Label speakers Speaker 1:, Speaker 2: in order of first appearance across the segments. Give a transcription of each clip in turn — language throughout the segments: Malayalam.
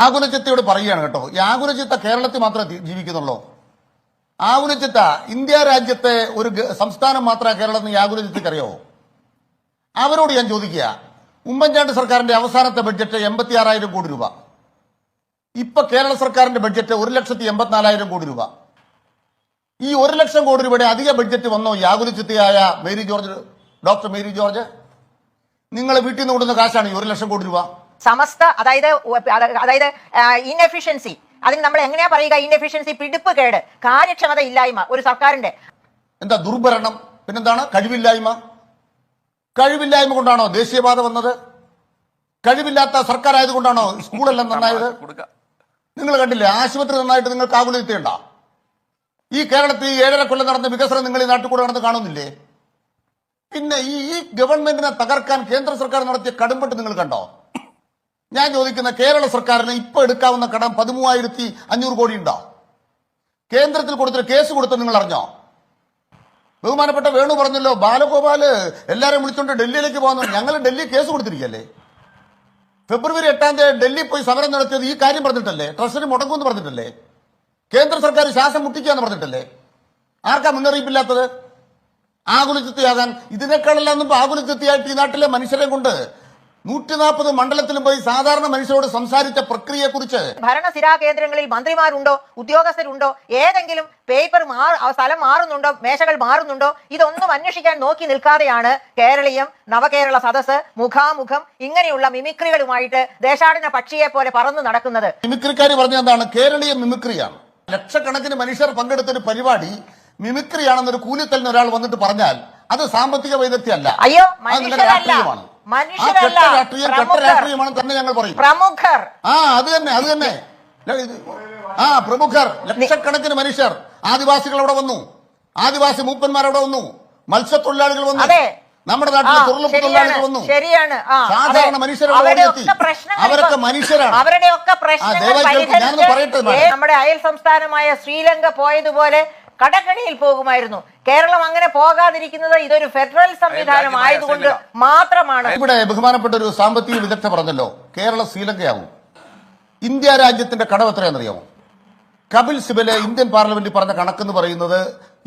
Speaker 1: ആകുലചിത്തയോട് പറയുകയാണ് കേട്ടോ. ഈ ആകുലചിത്ത കേരളത്തിൽ മാത്രമേ ജീവിക്കുന്നുള്ളൂ. ആകുലചിത്ത ഇന്ത്യ രാജ്യത്തെ ഒരു സംസ്ഥാനം മാത്രമേ കേരളത്തിൽ ആകുലചിത്തക്ക് അറിയാവോ. അവരോട് ഞാൻ ചോദിക്കുക ഉമ്മൻചാണ്ടി സർക്കാരിന്റെ അവസാനത്തെ ബഡ്ജറ്റ് എൺപത്തി ആറായിരം കോടി രൂപ. ഇപ്പൊ കേരള സർക്കാരിന്റെ ബഡ്ജറ്റ് ഒരു ലക്ഷത്തി എൺപത്തിനാലായിരം കോടി രൂപ. ഈ ഒരു ലക്ഷം കോടി രൂപയുടെ അധിക ബഡ്ജറ്റ് വന്നോ ഈ ആകുലചിത്തയായ മേരി ജോർജ് ഡോക്ടർ മേരി ജോർജ്? നിങ്ങൾ വീട്ടിൽ നിന്ന് കൊടുക്കുന്ന കാശാണ് ഈ ഒരു ലക്ഷം കോടി രൂപ.
Speaker 2: സമസ്ത അതായത് അതായത് ഇൻഎഫിഷ്യൻസി അതിന് നമ്മൾ എങ്ങനെയാ പറയുക? ഇൻഎഫിഷ്യൻസി പിടിപ്പ് കേട് കാര്യക്ഷമത ഇല്ലായ്മ ഒരു സർക്കാരിന്റെ
Speaker 1: എന്താ ദുർഭരണം? പിന്നെന്താണ്? കഴിവില്ലായ്മ. കഴിവില്ലായ്മ കൊണ്ടാണോ ദേശീയപാത വന്നത്? കഴിവില്ലാത്ത സർക്കാർ ആയതുകൊണ്ടാണോ സ്കൂളെല്ലാം നന്നായത്? നിങ്ങൾ കണ്ടില്ലേ? ആശുപത്രി നന്നായിട്ട് നിങ്ങൾ ആകുലത്തിയുണ്ട ഈ കേരളത്തിൽ ഈ ഏഴര കൊല്ലം നടന്ന വികസനം നിങ്ങൾ ഈ നാട്ടിൽ കൂടെ നടന്ന് കാണുന്നില്ലേ? പിന്നെ ഈ ഈ ഗവൺമെന്റിനെ തകർക്കാൻ കേന്ദ്ര സർക്കാർ നടത്തിയ കടുംപെട്ട് നിങ്ങൾ കണ്ടോ? ഞാൻ ചോദിക്കുന്ന കേരള സർക്കാരിന് ഇപ്പൊ എടുക്കാവുന്ന കടം പതിമൂവായിരത്തി അഞ്ഞൂറ് കോടി ഉണ്ടോ കേന്ദ്രത്തിൽ കൊടുത്തൊരു കേസ് കൊടുത്ത നിങ്ങൾ അറിഞ്ഞോ? ബഹുമാനപ്പെട്ട വേണു പറഞ്ഞല്ലോ ബാലഗോപാൽ എല്ലാരെയും വിളിച്ചുകൊണ്ട് ഡൽഹിയിലേക്ക് പോകുന്നു ഞങ്ങൾ ഡൽഹി കേസ് കൊടുത്തിരിക്കല്ലേ ഫെബ്രുവരി എട്ടാം തീയതി ഡൽഹി പോയി സമരം നടത്തിയത് ഈ കാര്യം പറഞ്ഞിട്ടല്ലേ? ട്രഷറി മുടങ്ങുമെന്ന് പറഞ്ഞിട്ടല്ലേ? കേന്ദ്ര സർക്കാർ ശ്വാസം മുട്ടിക്കാന്ന് പറഞ്ഞിട്ടല്ലേ? ആർക്കാ മുന്നറിയിപ്പില്ലാത്തത്? ആകുലചിത്തിയാകാൻ ഇതിനേക്കാളെല്ലാം ആകുലിച്ചെത്തിയായിട്ട് ഈ നാട്ടിലെ മനുഷ്യരെ കൊണ്ട് നൂറ്റി നാൽപ്പത് മണ്ഡലത്തിലും പോയി സാധാരണ മനുഷ്യരോട് സംസാരിച്ച പ്രക്രിയയെക്കുറിച്ച്
Speaker 2: ഭരണസിരാ കേന്ദ്രങ്ങളിൽ മന്ത്രിമാരുണ്ടോ? ഉദ്യോഗസ്ഥരുണ്ടോ? ഏതെങ്കിലും പേപ്പർ സ്ഥലം മാറുന്നുണ്ടോ? മേശകൾ മാറുന്നുണ്ടോ? ഇതൊന്നും അന്വേഷിക്കാൻ നോക്കി നിൽക്കാതെയാണ് കേരളീയം നവകേരള സദസ് മുഖാമുഖം ഇങ്ങനെയുള്ള മിമിക്രികളുമായിട്ട് ദേശാടന പക്ഷിയെ പോലെ പറന്നു നടക്കുന്നത്.
Speaker 1: മിമിക്രിക്കാർ പറഞ്ഞ എന്താണ്? കേരളീയ മിമിക്രിയാണ്. ലക്ഷക്കണക്കിന് മനുഷ്യർ പങ്കെടുത്ത ഒരു പരിപാടി മിമിക്രിയാണെന്നൊരു കൂലിത്തലിന് ഒരാൾ വന്നിട്ട് പറഞ്ഞാൽ അത് സാമ്പത്തിക വൈദഗ്ധ്യമല്ല.
Speaker 2: അയ്യോ മനുഷ്യരല്ല. മനുഷ്യരല്ല
Speaker 1: രാഷ്ട്രീയം കെട്ട രാഷ്ട്രീയമാണ് തന്നെ ഞങ്ങൾ പറയും.
Speaker 2: പ്രമുഖർ.
Speaker 1: ആ അത് തന്നെ അത് തന്നെ. ആ പ്രമുഖർ. ലക്ഷക്കണക്കിന് മനുഷ്യർ. ആദിവാസികൾ അവിടെ വന്നു. ആദിവാസി മൂപ്പന്മാർ അവിടെ വന്നു. മത്സ്യത്തൊഴിലാളികൾ വന്നു.
Speaker 2: അതെ.
Speaker 1: നമ്മുടെ നാട്ടിലെ തൊഴിലുറപ്പ് തൊഴിലാളികൾ വന്നു.
Speaker 2: ശരിയാണ്.
Speaker 1: സാധാരണ
Speaker 2: മനുഷ്യർ
Speaker 1: അവരൊക്കെ മനുഷ്യരാണ്.
Speaker 2: അവരുടെയൊക്കെ
Speaker 1: പറയട്ടെ,
Speaker 2: നമ്മുടെ അയൽ സംസ്ഥാനമായ ശ്രീലങ്ക പോയതുപോലെ കടക്കണിയിൽ പോകുമായിരുന്നു. കേരളം അങ്ങനെ പോകാതിരിക്കുന്നത് ഇതൊരു ഫെഡറൽ സംവിധാനം ആയതുകൊണ്ട് മാത്രമാണ്.
Speaker 1: ഇവിടെ ബഹുമാനപ്പെട്ട ഒരു സാമ്പത്തിക വിദഗ്ധ പറഞ്ഞല്ലോ കേരള ശ്രീലങ്കയാവും. ഇന്ത്യ രാജ്യത്തിന്റെ കടം എത്രയാണെന്നറിയാമോ? കപിൽ സിബലെ ഇന്ത്യൻ പാർലമെന്റിൽ പറഞ്ഞ കണക്കെന്ന് പറയുന്നത്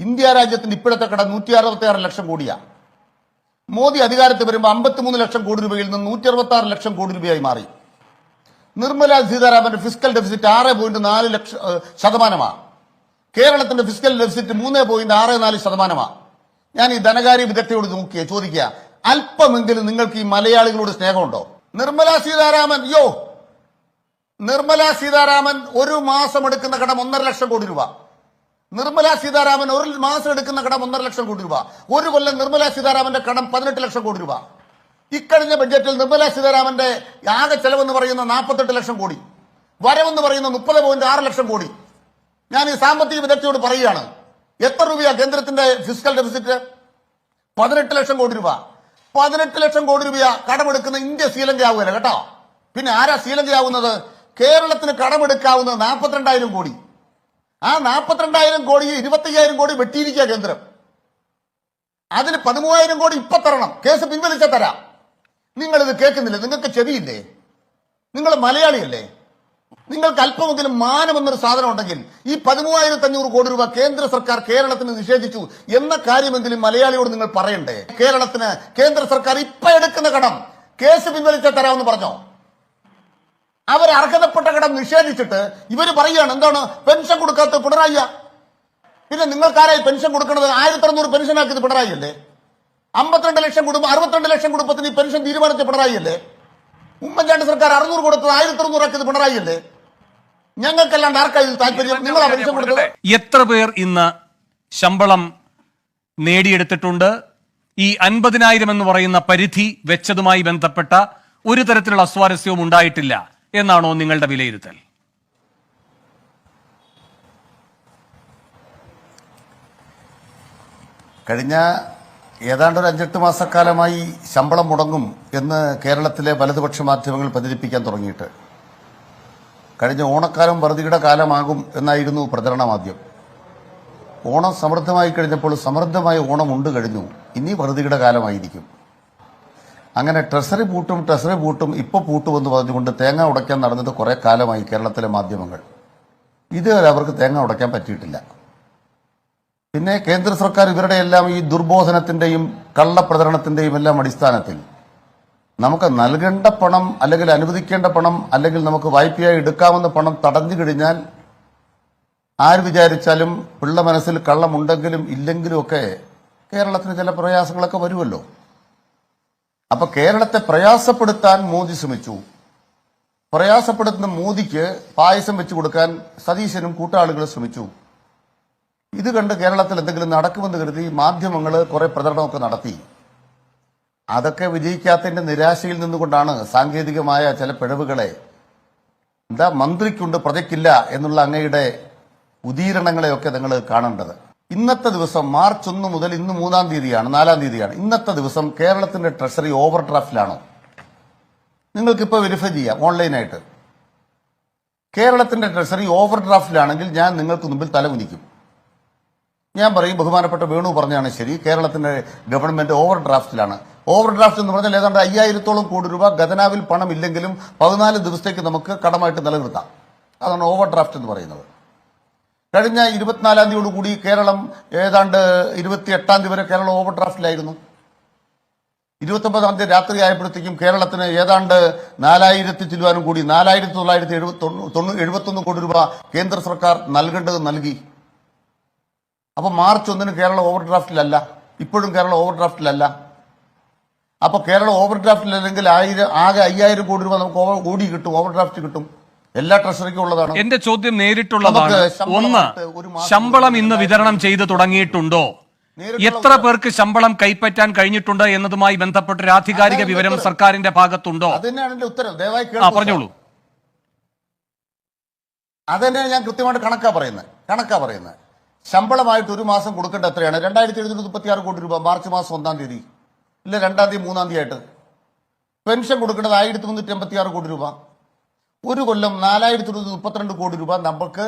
Speaker 1: ഇന്ത്യ രാജ്യത്തിന്റെ ഇപ്പോഴത്തെ കടം നൂറ്റി അറുപത്തി ആറ് ലക്ഷം കോടിയാണ് മോദി അധികാരത്തിൽ വരുമ്പോൾ അമ്പത്തിമൂന്ന് ലക്ഷം കോടി രൂപയിൽ നിന്ന് നൂറ്റി അറുപത്തി ആറ് ലക്ഷം കോടി രൂപയായി മാറി. നിർമ്മല സീതാരാമന്റെ ഫിസിക്കൽ ഡെഫിസിറ്റ് ആറ് പോയിന്റ് നാല് ലക്ഷം ശതമാനമാണ് കേരളത്തിന്റെ ഫിസിക്കൽ ഡെഫിസിറ്റ് മൂന്ന് പോയിന്റ് ആറ് നാല് ശതമാനമാണ് ഞാൻ ഈ ധനകാര്യ വിദഗ്ധയോട് നോക്കിയ ചോദിക്കുക അല്പമെങ്കിലും നിങ്ങൾക്ക് ഈ മലയാളികളോട് സ്നേഹമുണ്ടോ? നിർമ്മല സീതാരാമൻ യോ നിർമ്മല സീതാരാമൻ ഒരു മാസം എടുക്കുന്ന കടം ഒന്നര ലക്ഷം കോടി രൂപ. നിർമ്മല സീതാരാമൻ ഒരു മാസം എടുക്കുന്ന കടം ഒന്നര ലക്ഷം കോടി രൂപ. ഒരു കൊല്ലം നിർമ്മല സീതാരാമന്റെ കടം പതിനെട്ട് ലക്ഷം കോടി രൂപ. ഇക്കഴിഞ്ഞ ബഡ്ജറ്റിൽ നിർമ്മല സീതാരാമന്റെ ആകെ ചെലവെന്ന് പറയുന്ന നാൽപ്പത്തെട്ട് ലക്ഷം കോടി. വരവെന്ന് പറയുന്ന മുപ്പത് പോയിന്റ് ആറ് ലക്ഷം കോടി. ഞാൻ ഈ സാമ്പത്തിക വിദഗ്ധയോട് പറയുകയാണ്. എത്ര രൂപയാ കേന്ദ്രത്തിന്റെ ഫിസിക്കൽ ഡെഫിസിറ്റ് പതിനെട്ട് ലക്ഷം കോടി രൂപ. പതിനെട്ട് ലക്ഷം കോടി രൂപ കടമെടുക്കുന്ന ഇന്ത്യ ശ്രീലങ്ക ആവുകയല്ല കേട്ടോ? പിന്നെ ആരാ ശ്രീലങ്കയാവുന്നത്? കേരളത്തിന് കടമെടുക്കാവുന്നത് നാൽപ്പത്തിരണ്ടായിരം കോടി. ആ നാൽപ്പത്തിരണ്ടായിരം കോടി ഇരുപത്തയ്യായിരം കോടി വെട്ടിയിരിക്കുക കേന്ദ്രം. അതിന് പതിമൂവായിരം കോടി ഇപ്പൊ തരണം. കേസ് പിൻവലിച്ച തരാം. നിങ്ങളിത് കേൾക്കുന്നില്ലേ? നിങ്ങൾക്ക് ചെവിയില്ലേ? നിങ്ങൾ മലയാളിയല്ലേ? നിങ്ങൾക്ക് അല്പമെങ്കിലും മാനമെന്നൊരു സാധനം ഉണ്ടെങ്കിൽ ഈ പതിമൂവായിരത്തി അഞ്ഞൂറ് കോടി രൂപ കേന്ദ്ര സർക്കാർ കേരളത്തിന് നിഷേധിച്ചു എന്ന കാര്യമെങ്കിലും മലയാളിയോട് നിങ്ങൾ പറയണ്ടേ? കേരളത്തിന് കേന്ദ്ര സർക്കാർ ഇപ്പൊ എടുക്കുന്ന കടം കേസ് പിൻവലിച്ച തരാമെന്ന് പറഞ്ഞോ? അവർ അർഹതപ്പെട്ട കടം നിഷേധിച്ചിട്ട് ഇവർ പറയുകയാണ് എന്താണ്? പെൻഷൻ കൊടുക്കാത്ത പിണറായിയ. പിന്നെ നിങ്ങൾക്കാരായി പെൻഷൻ കൊടുക്കുന്നത് ആയിരത്തി അറുന്നൂറ് പെൻഷൻ ആക്കിയത് പിണറായി അല്ലേ അമ്പത്തിരണ്ട് ലക്ഷം കുടുംബം അറുപത്തിരണ്ട് ലക്ഷം കുടുംബത്തിന് ഈ പെൻഷൻ തീരുമാനിച്ച പിണറായി അല്ലേ ഉമ്മൻചാണ്ടി സർക്കാർ അറുന്നൂറ് കൊടുത്തത് ആയിരത്തി അറുന്നൂറ് ആക്കിയത് പിണറായി അല്ലേ? ഞങ്ങൾക്കെല്ലാം ആർക്കായി താല്പര്യം? നിങ്ങളാ കൊടുത്തത്
Speaker 3: എത്ര പേർ ഇന്ന് ശമ്പളം നേടിയെടുത്തിട്ടുണ്ട്? ഈ അൻപതിനായിരം എന്ന് പറയുന്ന പരിധി വെച്ചതുമായി ബന്ധപ്പെട്ട ഒരു തരത്തിലുള്ള അസ്വാരസ്യവും ഉണ്ടായിട്ടില്ല എന്നാണോ നിങ്ങളുടെ വിലയിരുത്തൽ?
Speaker 1: കഴിഞ്ഞ ഏതാണ്ട് ഒരു അഞ്ചെട്ട് മാസക്കാലമായി ശമ്പളം മുടങ്ങും എന്ന് കേരളത്തിലെ വലതുപക്ഷ മാധ്യമങ്ങൾ പ്രചരിപ്പിക്കാൻ തുടങ്ങിയിട്ട്. കഴിഞ്ഞ ഓണക്കാലം വറുതിയുടെ കാലമാകും എന്നായിരുന്നു പ്രചരണം ആദ്യം ഓണം സമൃദ്ധമായി കഴിഞ്ഞപ്പോൾ സമൃദ്ധമായ ഓണം ഉണ്ട് കഴിഞ്ഞു. ഇനി വറുതിയുടെ കാലമായിരിക്കും. അങ്ങനെ ട്രഷറി പൂട്ടും ട്രഷറി പൂട്ടും ഇപ്പൊ പൂട്ടുമെന്ന് പറഞ്ഞുകൊണ്ട് തേങ്ങ ഉടയ്ക്കാൻ നടന്നത് കുറെ കാലമായി കേരളത്തിലെ മാധ്യമങ്ങൾ. ഇതുവരെ അവർക്ക് തേങ്ങ ഉടയ്ക്കാൻ പറ്റിയിട്ടില്ല. പിന്നെ കേന്ദ്ര സർക്കാർ ഇവരുടെ എല്ലാം ഈ ദുർബോധനത്തിന്റെയും കള്ളപ്രചരണത്തിന്റെയും എല്ലാം അടിസ്ഥാനത്തിൽ നമുക്ക് നൽകേണ്ട പണം അല്ലെങ്കിൽ അനുവദിക്കേണ്ട പണം അല്ലെങ്കിൽ നമുക്ക് വായ്പയായി എടുക്കാവുന്ന പണം തടഞ്ഞു കഴിഞ്ഞാൽ ആര് വിചാരിച്ചാലും പിള്ള മനസ്സിൽ കള്ളമുണ്ടെങ്കിലും ഇല്ലെങ്കിലും ഒക്കെ കേരളത്തിന് ചില പ്രയാസങ്ങളൊക്കെ വരുമല്ലോ. അപ്പൊ കേരളത്തെ പ്രയാസപ്പെടുത്താൻ മോദി ശ്രമിച്ചു. പ്രയാസപ്പെടുത്തുന്ന മോദിക്ക് പായസം വെച്ചു കൊടുക്കാൻ സതീശനും കൂട്ടാളികളും ശ്രമിച്ചു. ഇത് കണ്ട് കേരളത്തിൽ എന്തെങ്കിലും നടക്കുമെന്ന് കരുതി മാധ്യമങ്ങൾ കുറെ പ്രചരണമൊക്കെ നടത്തി. അതൊക്കെ വിജയിക്കാത്തതിന്റെ നിരാശയിൽ നിന്നുകൊണ്ടാണ് സാങ്കേതികമായ ചില പിഴവുകളെ എന്താ മന്ത്രിക്കുണ്ട് പ്രജയ്ക്കില്ല എന്നുള്ള അങ്ങയുടെ ഉദീരണങ്ങളെയൊക്കെ നിങ്ങൾ കാണേണ്ടത്. ഇന്നത്തെ ദിവസം മാർച്ച് ഒന്ന് മുതൽ ഇന്ന് മൂന്നാം തീയതിയാണ് നാലാം തീയതിയാണ്. ഇന്നത്തെ ദിവസം കേരളത്തിന്റെ ട്രഷറി ഓവർ ഡ്രാഫ്റ്റിലാണോ നിങ്ങൾക്കിപ്പോൾ വെരിഫൈ ചെയ്യാം ഓൺലൈനായിട്ട്. കേരളത്തിന്റെ ട്രഷറി ഓവർ ഡ്രാഫ്റ്റിലാണെങ്കിൽ ഞാൻ നിങ്ങൾക്ക് മുമ്പിൽ തലകുനിക്കും ഞാൻ പറയും ബഹുമാനപ്പെട്ട വേണു പറഞ്ഞാണ് ശരി. കേരളത്തിന്റെ ഗവൺമെന്റ് ഓവർ ഡ്രാഫ്റ്റിലാണ് ഓവർ ഡ്രാഫ്റ്റ് എന്ന് പറഞ്ഞാൽ ഏതാണ്ട് അയ്യായിരത്തോളം കോടി രൂപ പണം ഇല്ലെങ്കിലും പതിനാല് ദിവസത്തേക്ക് നമുക്ക് കടമായിട്ട് നിലനിർത്താം. അതാണ് ഓവർ ഡ്രാഫ്റ്റ് എന്ന് പറയുന്നത്. കഴിഞ്ഞ ഇരുപത്തിനാലാം തീയതിയോടുകൂടി കേരളം ഏതാണ്ട് ഇരുപത്തി എട്ടാം തീയതി വരെ കേരളം ഓവർ ഡ്രാഫ്റ്റിലായിരുന്നു ഇരുപത്തൊമ്പതാം തീയതി രാത്രി ആയപ്പോഴത്തേക്കും കേരളത്തിന് ഏതാണ്ട് നാലായിരത്തി ചില്ലുവാനും കൂടി നാലായിരത്തി തൊള്ളായിരത്തി എഴുപത്തി എഴുപത്തൊന്ന് കോടി രൂപ കേന്ദ്ര സർക്കാർ നൽകേണ്ടത് നൽകി. അപ്പൊ മാർച്ച് ഒന്നിന് കേരളം ഓവർ ഡ്രാഫ്റ്റിലല്ല ഇപ്പോഴും കേരളം ഓവർ ഡ്രാഫ്റ്റിലല്ല അപ്പൊ കേരളം ഓവർ ഡ്രാഫ്റ്റിലല്ലെങ്കിൽ ആയിരം ആകെ അയ്യായിരം കോടി രൂപ നമുക്ക് ഓവർ കൂടി കിട്ടും ഓവർ ഡ്രാഫ്റ്റ് കിട്ടും. എല്ലാ ട്രഷറിക്കും ഉള്ളതാണ്.
Speaker 3: എന്റെ ചോദ്യം നേരിട്ടുള്ളതാണ്. ഒന്ന് ശമ്പളം ഇന്ന് വിതരണം ചെയ്ത് തുടങ്ങിയിട്ടുണ്ടോ? എത്ര പേർക്ക് ശമ്പളം കൈപ്പറ്റാൻ കഴിഞ്ഞിട്ടുണ്ട് എന്നതുമായി ബന്ധപ്പെട്ട ഒരു ആധികാരിക വിവരം. സർക്കാരിന്റെ ഭാഗത്തുണ്ടോ? പറഞ്ഞോളൂ.
Speaker 1: അതന്നെയാണ് തന്നെയാണ് ഞാൻ കൃത്യമായിട്ട് കണക്കാ പറയുന്നത്. കണക്കാ പറയുന്നത്. ശമ്പളമായിട്ട് ഒരു മാസം കൊടുക്കേണ്ട എത്രയാണ്? രണ്ടായിരത്തി എഴുന്നൂറ്റി മുപ്പത്തി ആറ് കോടി രൂപ മാർച്ച് മാസം ഒന്നാം തീയതി ഇല്ല രണ്ടാം തീയതി മൂന്നാം തീയതി ആയിട്ട്. പെൻഷൻ കൊടുക്കേണ്ടത് ആയിരത്തി മുന്നൂറ്റി എൺപത്തി ആറ് കോടി രൂപ. ഒരു കൊല്ലം നാലായിരത്തി മുപ്പത്തിരണ്ട് കോടി രൂപ നമുക്ക്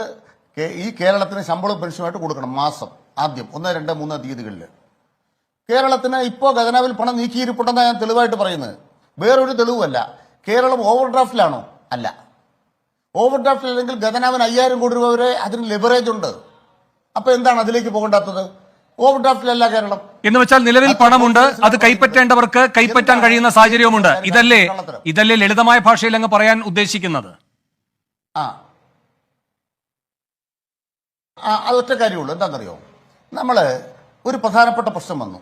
Speaker 1: ഈ കേരളത്തിന് ശമ്പളവും പെൻഷനുമായിട്ട് കൊടുക്കണം മാസം ആദ്യം. ഒന്ന് രണ്ട് മൂന്ന് തീയതികളിൽ കേരളത്തിന് ഇപ്പോൾ ഖജനാവിൽ പണം നീക്കിയിരിപ്പുണ്ടെന്നാണ് ഞാൻ തെളിവായിട്ട് പറയുന്നത്. വേറൊരു തെളിവുമല്ല. കേരളം ഓവർ ഡ്രാഫ്റ്റിലാണോ അല്ല. ഓവർ ഡ്രാഫ്റ്റിൽ അല്ലെങ്കിൽ ഖജനാവിന് അയ്യായിരം കോടി രൂപ വരെ അതിന് ലെവറേജ് ഉണ്ട്. അപ്പൊ എന്താണ് അതിലേക്ക് പോകേണ്ടാത്തത്? ഓവർ ഡ്രാഫ്റ്റിലല്ല കേരളം.
Speaker 3: എന്ന് വെച്ചാൽ നിലവിൽ പണമുണ്ട് അത് കൈപ്പറ്റേണ്ടവർക്ക് കൈപ്പറ്റാൻ കഴിയുന്ന സാഹചര്യവുമുണ്ട് ഇതല്ലേ ഇതല്ലേ ലളിതമായ ഭാഷയിൽ അങ്ങ് പറയാൻ ഉദ്ദേശിക്കുന്നത്.
Speaker 1: ആ. അതൊറ്റ കാര്യമുള്ളൂ. എന്താണെന്നറിയോ? നമ്മൾ ഒരു പ്രധാനപ്പെട്ട പ്രശ്നം വന്നു.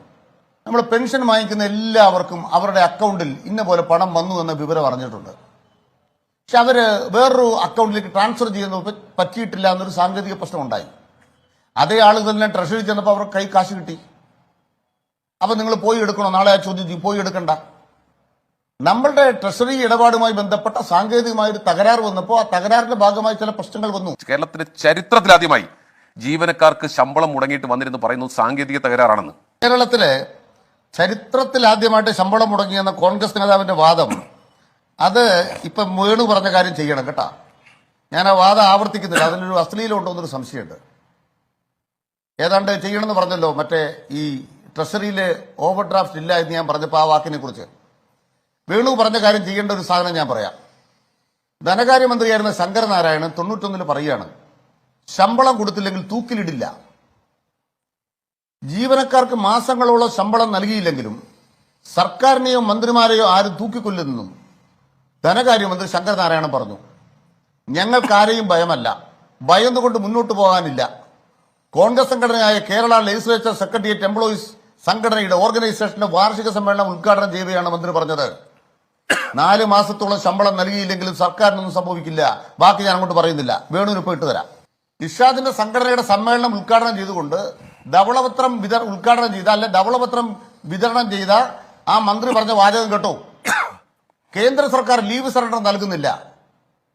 Speaker 1: നമ്മൾ പെൻഷൻ വാങ്ങിക്കുന്ന എല്ലാവർക്കും അവരുടെ അക്കൗണ്ടിൽ ഇന്ന പോലെ പണം വന്നു എന്ന വിവരം അറിഞ്ഞിട്ടുണ്ട്. പക്ഷെ അവർ വേറൊരു അക്കൗണ്ടിലേക്ക് ട്രാൻസ്ഫർ ചെയ്യുന്നത് പ- പറ്റിയിട്ടില്ല എന്നൊരു സാങ്കേതിക പ്രശ്നം ഉണ്ടായി. അതേ ആളുകൾ തന്നെ ട്രഷറി ചെന്നപ്പോൾ അവർക്ക് കൈ കാശ് കിട്ടി. അപ്പൊ നിങ്ങൾ പോയി എടുക്കണോ? നാളെ ആ ചോദ്യം പോയി എടുക്കണ്ട. നമ്മളുടെ ട്രഷറി ഇടപാടുമായി ബന്ധപ്പെട്ട സാങ്കേതികമായ ഒരു തകരാറ് വന്നപ്പോൾ ആ തകരാറിന്റെ ഭാഗമായി ചില പ്രശ്നങ്ങൾ വന്നു.
Speaker 4: കേരളത്തിന്റെ ചരിത്രത്തിലാദ്യമായി ജീവനക്കാർക്ക് ശമ്പളം മുടങ്ങിയിട്ട് വന്നിരുന്നു പറയുന്നത് സാങ്കേതിക തകരാറാണെന്ന്.
Speaker 1: കേരളത്തിലെ ചരിത്രത്തിൽ ആദ്യമായിട്ട് ശമ്പളം മുടങ്ങിയെന്ന കോൺഗ്രസ് നേതാവിന്റെ വാദം അത് ഇപ്പൊ വേണു പറഞ്ഞ കാര്യം ചെയ്യണം കേട്ടാ. ഞാൻ ആ വാദം ആവർത്തിക്കുന്നില്ല. അതിനൊരു അശ്ലീലം ഉണ്ടോ എന്നൊരു സംശയമുണ്ട്. ഏതാണ്ട് ചെയ്യണമെന്ന് പറഞ്ഞല്ലോ മറ്റേ ഈ ട്രഷറിയിൽ ഓവർ ഡ്രാഫ്റ്റ് ഇല്ല എന്ന് ഞാൻ പറഞ്ഞപ്പോൾ ആ വാക്കിനെ കുറിച്ച്. വേണു പറഞ്ഞ കാര്യം ചെയ്യേണ്ട ഒരു സാധനം ഞാൻ പറയാം. ധനകാര്യമന്ത്രിയായിരുന്ന ശങ്കരനാരായണൻ തൊണ്ണൂറ്റൊന്നിൽ പറയുകയാണ് ശമ്പളം കൊടുത്തില്ലെങ്കിൽ തൂക്കിലിടില്ല. ജീവനക്കാർക്ക് മാസങ്ങളോളം ശമ്പളം നൽകിയില്ലെങ്കിലും സർക്കാരിനെയോ മന്ത്രിമാരെയോ ആരും തൂക്കിക്കൊല്ലുന്നെന്നും ധനകാര്യമന്ത്രി ശങ്കരനാരായണൻ പറഞ്ഞു. ഞങ്ങൾക്കാരെയും ഭയമല്ല. ഭയന്നുകൊണ്ട് മുന്നോട്ട് പോകാനില്ല. കോൺഗ്രസ് സംഘടനയായ കേരള ലെജിസ്ലേച്ചർ സെക്രട്ടേറിയറ്റ് എംപ്ലോയീസ് സംഘടനയുടെ ഓർഗനൈസേഷന്റെ വാർഷിക സമ്മേളനം ഉദ്ഘാടനം ചെയ്യുകയാണ് മന്ത്രി പറഞ്ഞത്. നാല് മാസത്തോളം ശമ്പളം നൽകിയില്ലെങ്കിലും സർക്കാരിനൊന്നും സംഭവിക്കില്ല. ബാക്കി ഞാൻ അങ്ങോട്ട് പറയുന്നില്ല. വേണുവിന് ഇപ്പോൾ ഇട്ടുതരാം ഇഷാദിന്റെ സംഘടനയുടെ സമ്മേളനം ഉദ്ഘാടനം ചെയ്തുകൊണ്ട് ധവളപത്രം ഉദ്ഘാടനം ചെയ്ത അല്ലെ ധവളപത്രം വിതരണം ചെയ്ത ആ മന്ത്രി പറഞ്ഞ വാചകം കേട്ടോ. കേന്ദ്ര സർക്കാർ ലീവ് സറണ്ടർ നൽകുന്നില്ല.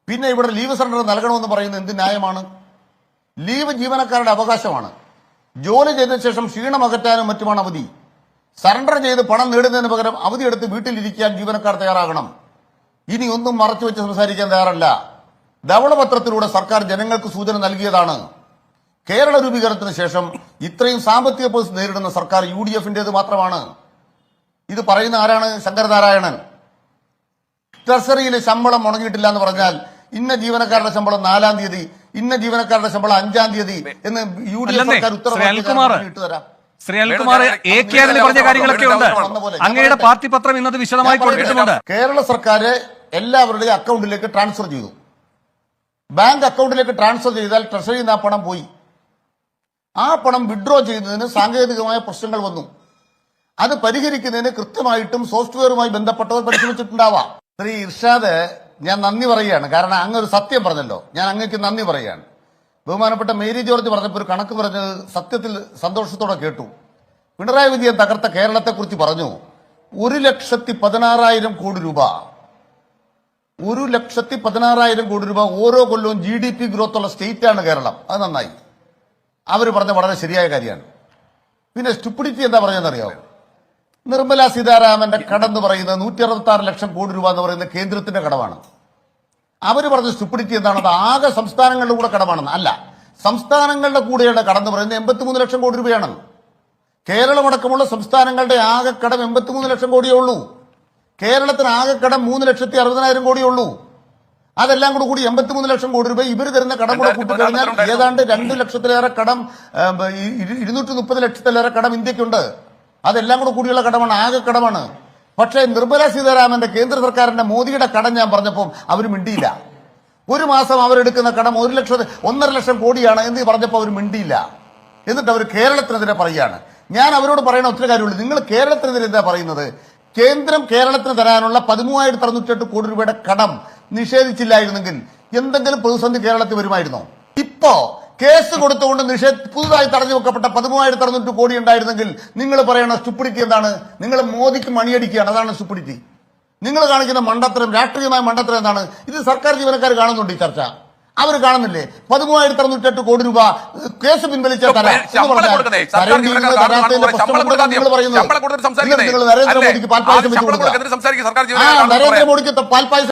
Speaker 1: പിന്നെ ഇവിടെ ലീവ് സറണ്ടർ നൽകണമെന്ന് പറയുന്നത് എന്ത് ന്യായമാണ്? ലീവ് ജീവനക്കാരുടെ അവകാശമാണ്. ജോലി ചെയ്തതിനു ശേഷം ക്ഷീണം അകറ്റാനും മറ്റുമാണ് അവധി. സറണ്ടർ ചെയ്ത് പണം നേടുന്നതിന് പകരം അവധി എടുത്ത് വീട്ടിലിരിക്കാൻ ജീവനക്കാർ തയ്യാറാകണം. ഇനി ഒന്നും മറച്ചു വെച്ച് സംസാരിക്കാൻ തയ്യാറല്ല. ധവളപത്രത്തിലൂടെ സർക്കാർ ജനങ്ങൾക്ക് സൂചന നൽകിയതാണ്. കേരള രൂപീകരണത്തിന് ശേഷം ഇത്രയും സാമ്പത്തിക പ്രതിസന്ധി നേരിടുന്ന സർക്കാർ യു ഡി എഫിന്റേത് മാത്രമാണ്. ഇത് പറയുന്ന ആരാണ്? ശങ്കരനാരായണൻ. ട്രഷറിയിലെ ശമ്പളം മുടങ്ങിയിട്ടില്ല എന്ന് പറഞ്ഞാൽ ഇന്ന ജീവനക്കാരുടെ ശമ്പളം നാലാം തീയതി ഇന്ന ജീവനക്കാരുടെ ശമ്പളം അഞ്ചാം തീയതി എന്ന് യു ഡി എഫ് സർക്കാർ. ഉത്തരവ് ഇട്ടുതരാം
Speaker 3: ശ്രീ അനിൽകുമാർ എ കെ ആന്റണി പറഞ്ഞ കാര്യങ്ങളൊക്കെ ഉണ്ട്. അങ്ങയുടെ പാർട്ടി പത്രം ഇന്നത് വിശദമായി കൊടുത്തിട്ടുണ്ട്.
Speaker 1: കേരള സർക്കാർ എല്ലാവരുടെയും അക്കൗണ്ടിലേക്ക് ട്രാൻസ്ഫർ ചെയ്തു. ബാങ്ക് അക്കൗണ്ടിലേക്ക് ട്രാൻസ്ഫർ ചെയ്താൽ ട്രഷറിയിൽ നിന്ന് ആ പണം പോയി. ആ പണം വിഡ്രോ ചെയ്യുന്നതിന് സാങ്കേതികമായ പ്രശ്നങ്ങൾ വന്നു. അത് പരിഹരിക്കുന്നതിന് കൃത്യമായിട്ടും സോഫ്റ്റ്വെയറുമായി ബന്ധപ്പെട്ടവർ പരിശ്രമിച്ചിട്ടുണ്ടാവാം. ശ്രീ ഇർഷാദ് ഞാൻ നന്ദി പറയുകയാണ്. കാരണം അങ്ങ് ഒരു സത്യം പറഞ്ഞല്ലോ. ഞാൻ അങ്ങേക്ക് നന്ദി പറയുകയാണ്. ബഹുമാനപ്പെട്ട മേരി ജോർജ് പറഞ്ഞപ്പോൾ ഒരു കണക്ക് പറഞ്ഞത് സത്യത്തിൽ സന്തോഷത്തോടെ കേട്ടു. പിണറായി വിജയൻ തകർത്ത കേരളത്തെക്കുറിച്ച് പറഞ്ഞു. ഒരു ലക്ഷത്തി പതിനാറായിരം കോടി രൂപ. ഒരു ലക്ഷത്തി പതിനാറായിരം കോടി രൂപ ഓരോ കൊല്ലവും ജി ഡി പി ഗ്രോത്ത് ഉള്ള സ്റ്റേറ്റാണ് കേരളം. അത് നന്നായി. അവർ പറഞ്ഞ വളരെ ശരിയായ കാര്യമാണ്. പിന്നെ സ്റ്റുപ്പിഡിറ്റി എന്താ പറഞ്ഞതെന്നറിയാമോ നിർമ്മല സീതാരാമന്റെ കടന്ന് പറയുന്നത് നൂറ്റി അറുപത്തി ആറ് ലക്ഷം കോടി രൂപ എന്ന് പറയുന്ന കേന്ദ്രത്തിന്റെ കടമാണ്. അവർ പറഞ്ഞ സ്റ്റുപ്പിഡിറ്റി എന്താണ് അത് ആകെ സംസ്ഥാനങ്ങളുടെ കൂടെ കടമാണെന്ന്. അല്ല സംസ്ഥാനങ്ങളുടെ കൂടെയുള്ള കടന്ന് പറയുന്നത് എൺപത്തിമൂന്ന് ലക്ഷം കോടി രൂപയാണ് കേരളമടക്കമുള്ള സംസ്ഥാനങ്ങളുടെ ആകെ കടം എൺപത്തിമൂന്ന് ലക്ഷം കോടിയേ ഉള്ളൂ. കേരളത്തിന് ആകെ കടം മൂന്ന് ലക്ഷത്തി അറുപതിനായിരം കോടിയേ ഉള്ളൂ. അതെല്ലാം കൂടെ കൂടി എൺപത്തിമൂന്ന് ലക്ഷം കോടി രൂപ ഇവർ തരുന്ന കടം കൂടെ കൂട്ടി കഴിഞ്ഞാൽ ഏതാണ്ട് രണ്ട് ലക്ഷത്തിലേറെ കടം ഇരുന്നൂറ്റി മുപ്പത് ലക്ഷത്തിലേറെ കടം ഇന്ത്യക്കുണ്ട്. അതെല്ലാം കൂടെ കൂടിയുള്ള കടമാണ് ആകെ കടമാണ്. പക്ഷേ നിർമ്മല സീതാരാമന്റെ കേന്ദ്ര സർക്കാരിന്റെ മോദിയുടെ കടം ഞാൻ പറഞ്ഞപ്പോൾ അവർ മിണ്ടിയില്ല. ഒരു മാസം അവരെടുക്കുന്ന കടം ഒരു ലക്ഷം ഒന്നര ലക്ഷം കോടിയാണ് എന്ന് പറഞ്ഞപ്പോൾ അവർ മിണ്ടിയില്ല. എന്നിട്ട് അവർ കേരളത്തിനെതിരെ പറയുകയാണ്. ഞാൻ അവരോട് പറയുന്ന ഒത്തിരി കാര്യമുള്ളൂ നിങ്ങൾ കേരളത്തിനെതിരെ എന്താ പറയുന്നത്? കേന്ദ്രം കേരളത്തിന് തരാനുള്ള പതിമൂവായിരത്തി അറുന്നൂറ്റി കോടി രൂപയുടെ കടം നിഷേധിച്ചില്ലായിരുന്നെങ്കിൽ എന്തെങ്കിലും പ്രതിസന്ധി കേരളത്തിൽ വരുമായിരുന്നോ? ഇപ്പോ കേസ് കൊടുത്തുകൊണ്ട് നിഷേധ പുതുതായി തടഞ്ഞു വെക്കപ്പെട്ട പതിമൂവായിരത്തി അറുന്നൂറ്റി കോടി ഉണ്ടായിരുന്നെങ്കിൽ നിങ്ങൾ പറയുന്ന സ്റ്റുപ്പിഡിറ്റി എന്താണ്? നിങ്ങൾ മോദിക്ക് മണിയടിക്കുകയാണ്. അതാണ് സ്റ്റുപ്പിഡിറ്റി നിങ്ങൾ കാണിക്കുന്ന മണ്ടത്തരം രാഷ്ട്രീയമായ മണ്ടത്തരം എന്താണ്? ഇത് സർക്കാർ ജീവനക്കാർ കാണുന്നുണ്ട് ഈ ചർച്ച. അവർ കാണുന്നില്ലേ? പതിമൂവായിരത്തി അറുന്നൂറ്റെട്ട് കോടി രൂപ കേസ് പിൻവലിച്ച നരേന്ദ്രമോദിക്ക് പാൽപ്പായസം വെച്ച് കൊടുക്കുക. നരേന്ദ്രമോദിക്ക് പാൽപ്പായസം